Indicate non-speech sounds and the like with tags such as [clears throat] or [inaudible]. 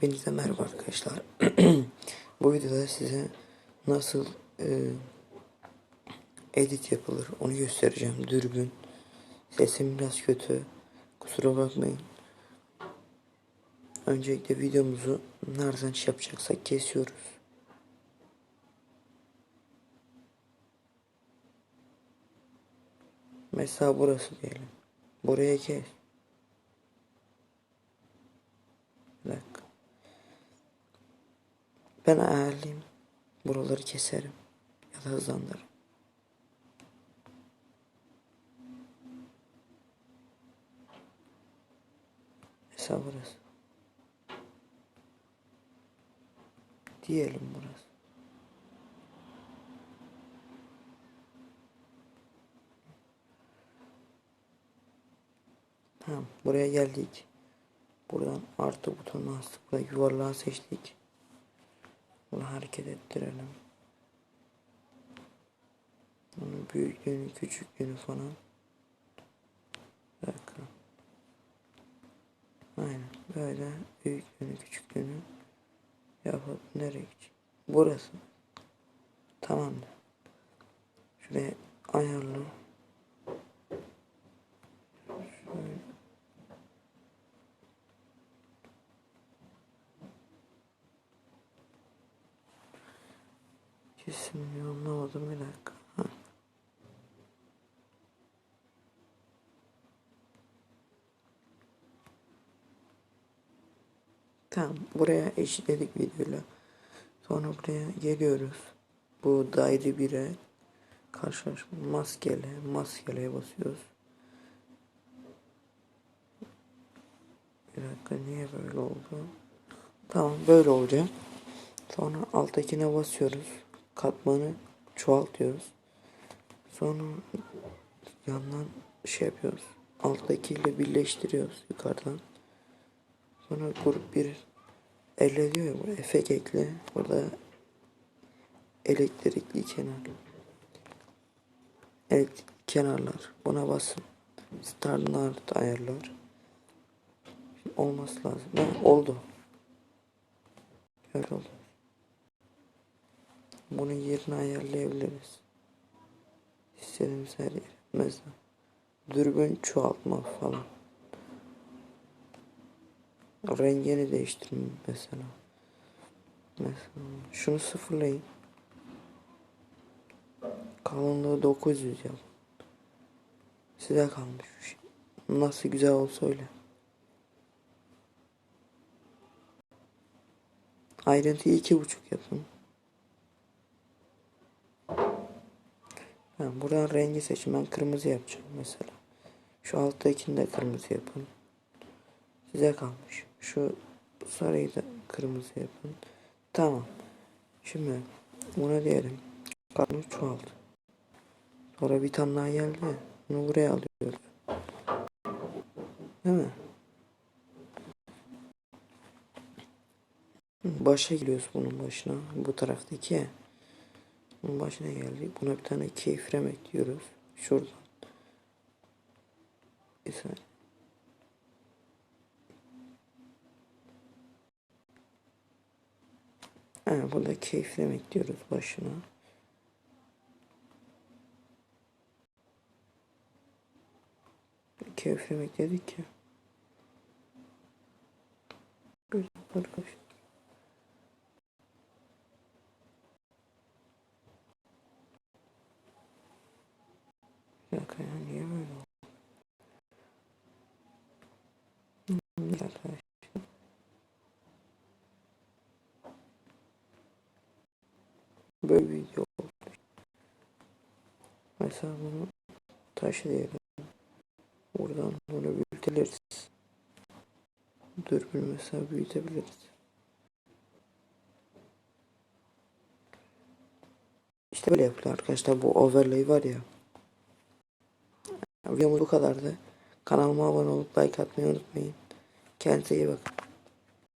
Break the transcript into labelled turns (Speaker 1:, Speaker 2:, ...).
Speaker 1: Hepinize merhaba arkadaşlar. [clears throat] Bu videoda size nasıl e, edit yapılır onu göstereceğim. Dürbün. Sesim biraz kötü. Kusura bakmayın. Öncelikle videomuzu nereden şey yapacaksak kesiyoruz. Mesela burası diyelim. Buraya kes. Bir dakika. Ben ayarlayayım. Buraları keserim. Ya da hızlandırırım. Mesela burası. Diyelim burası. Tamam. Buraya geldik. Buradan artı butonuna. Burada yuvarlağı seçtik. Hareket ettirelim. Onun büyüklüğünü, küçüklüğünü falan. Bir dakika. Aynen. Böyle büyüklüğünü, küçüklüğünü yapıp nereye gidecek? Burası. Tamamdır. Şuraya ayarlı. Kesin anlamadım bir dakika. Tamam buraya eşitledik videoyla. Sonra buraya geliyoruz. Bu daire 1'e karşılaşma maskele maskeleye basıyoruz. Bir dakika niye böyle oldu? Tamam böyle olacak. Sonra alttakine basıyoruz. Katmanı çoğaltıyoruz. Sonra yandan şey yapıyoruz. Alttakiyle birleştiriyoruz yukarıdan. Sonra grup bir elle diyor ya burada efekt ekle. Burada elektrikli kenar. Elektrik kenarlar. Buna basın. Standart ayarlar. Olması lazım. Ha, oldu. Öyle oldu. Bunun yerini ayarlayabiliriz. İstediğimiz her yere. Mesela dürbün çoğaltma falan. Rengini değiştirme mesela. Mesela şunu sıfırlayın. Kalınlığı 900 yap. Size kalmış. şey. Nasıl güzel olsa öyle. Ayrıntıyı iki buçuk yapın. Ben buradan rengi seçin. Ben kırmızı yapacağım mesela. Şu alttakini de kırmızı yapın. Size kalmış. Şu sarıyı da kırmızı yapın. Tamam. Şimdi buna diyelim. Karnı çoğalt. Sonra bir tane daha geldi. Bunu buraya alıyoruz. Değil mi? Başa giriyoruz bunun başına. Bu taraftaki. Bunun başına geldik. Buna bir tane keyframe ekliyoruz. Şuradan. Bir. Ha, burada keyframe ekliyoruz başına. Keyframe ekledik ya. Güzel arkadaşlar. Bir dakika ya niye böyle oldu? Hmm, Bir dakika. Böyle bir video oldu. Mesela bunu taş diyelim. Buradan bunu büyütebiliriz. Dürbün mesela büyütebiliriz. İşte böyle yapılıyor arkadaşlar. Bu overlay var ya. Videomuz bu kadardı. Kanalıma abone olup like atmayı unutmayın. Kendinize iyi bakın.